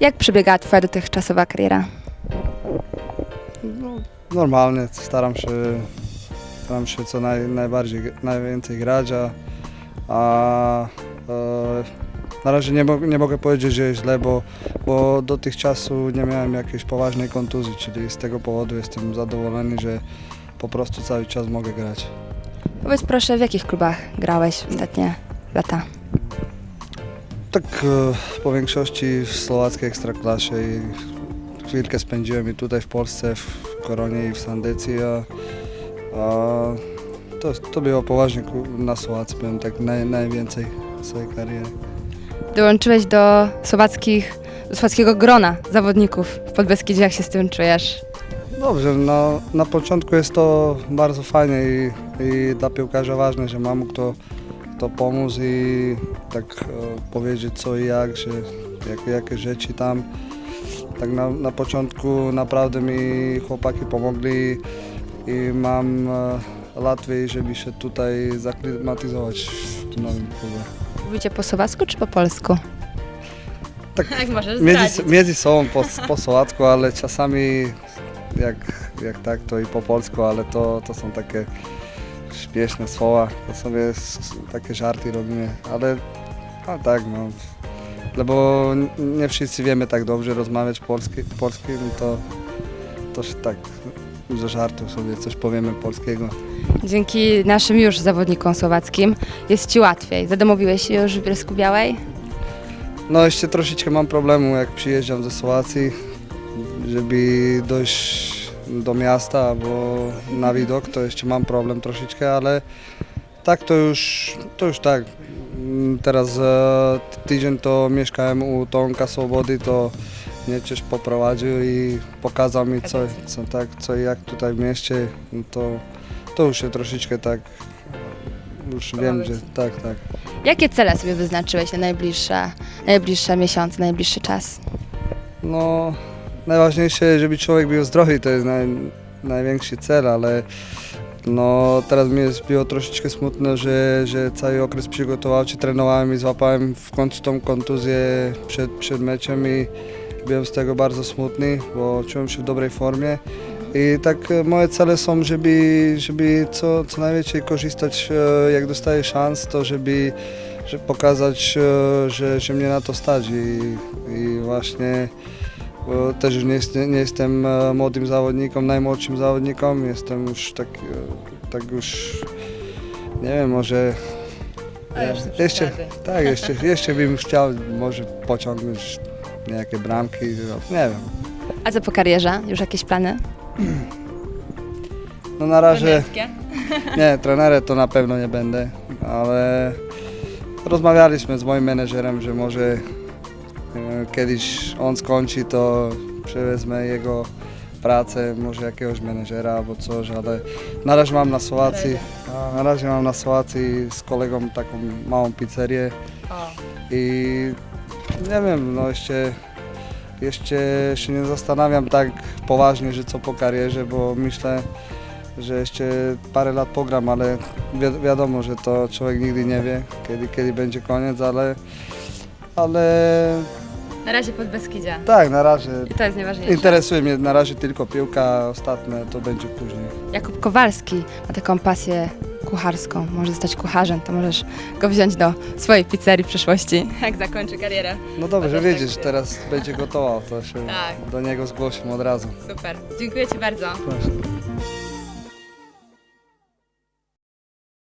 Jak przebiegała Twoja dotychczasowa kariera? No, normalnie, staram się, staram się co naj, najbardziej, najwięcej grać, a, a e, na razie nie, mo- nie mogę powiedzieć, że jest źle, bo, bo dotychczasu nie miałem jakiejś poważnej kontuzji, czyli z tego powodu jestem zadowolony, że po prostu cały czas mogę grać. Powiedz proszę, w jakich klubach grałeś ostatnie lata? Tak e, po większości w słowackiej ekstraklasie i chwilkę spędziłem i tutaj w Polsce, w Koronie i w Sandycji, a, a to, to było poważnie na Słowacji, byłem tak naj, najwięcej w swojej kariery. Dołączyłeś do słowackich, do słowackiego grona zawodników w Podbeskidzie. Jak się z tym czujesz? Dobrze, na, na początku jest to bardzo fajnie i, i dla piłkarza ważne, że mam kto, kto pomóc i tak e, powiedzieć co i jak, że jak, jakie rzeczy tam. Tak na, na początku naprawdę mi chłopaki pomogli i mam e, łatwiej, żeby się tutaj zaklimatyzować w tym nowym klubie. Mówicie po słowacku czy po polsku? Tak Jak możesz między, między sobą po, po słowacku, ale czasami jak, jak tak to i po polsku, ale to, to są takie śmieszne słowa, to sobie takie żarty robimy, ale a tak no, no bo nie wszyscy wiemy tak dobrze rozmawiać polski, polskim, to, to się tak ze żartów sobie coś powiemy polskiego. Dzięki naszym już zawodnikom słowackim jest Ci łatwiej. Zadomowiłeś się już w Bielsku Białej? No jeszcze troszeczkę mam problemu jak przyjeżdżam ze Słowacji, żeby dojść do miasta, bo na widok to jeszcze mam problem troszeczkę, ale tak to już, to już tak. Mm, Teraz e, tydzień to mieszkałem u Tomka Swobody, to mnie też poprowadził i pokazał mi co, co, tak, co i jak tutaj w mieście, no to, to już się troszeczkę tak, już wiem, ci. tak, tak. Jakie cele sobie wyznaczyłeś na najbliższe, najbliższe miesiące, najbliższy czas? No, najważniejsze, żeby człowiek był zdrowy, to jest naj, największy cel, ale no, teraz mi jest było troszeczkę smutno, że, że cały okres przygotowawczy trenowałem i złapałem w końcu tą kontuzję przed, przed meczem i byłem z tego bardzo smutny, bo czułem się w dobrej formie. I tak e, moje cele są, żeby, żeby co, co najwięcej korzystać, e, jak dostaję szans, to żeby, żeby pokazać, e, że, że mnie na to stać i, i właśnie też już nie, nie jestem e, młodym zawodnikiem, najmłodszym zawodnikiem, jestem już tak, e, tak już, nie wiem, może jeszcze, tak, jeszcze, jeszcze bym chciał może pociągnąć niejakie bramki, nie wiem. A co po karierze? Już jakieś plany? No na razie, nie, trenerem to na pewno nie będę, ale rozmawialiśmy z moim menedżerem, że może kiedyś on skończy, to przewezmę jego pracę, może jakiegoś menedżera albo coś, ale na razie mam na Słowacji, na razie mam na Słowacji z kolegą taką małą pizzerię. I nie wiem, no jeszcze, jeszcze się nie zastanawiam tak poważnie, że co po karierze, bo myślę, że jeszcze parę lat pogram, ale wi- wiadomo, że to człowiek nigdy nie wie, kiedy, kiedy będzie koniec, ale, ale Na razie pod Beskidzie. tak, na razie I to jest najważniejsze. interesuje mnie na razie tylko piłka, ostatnie to będzie później. Jakub Kowalski ma taką pasję kucharską. Może zostać kucharzem, to możesz go wziąć do swojej pizzerii w przyszłości. Jak zakończy karierę. No dobrze, też tak widzisz, wiem. teraz będzie gotował, to się Tak. do niego zgłosimy od razu. Super. Dziękuję Ci bardzo. Proszę.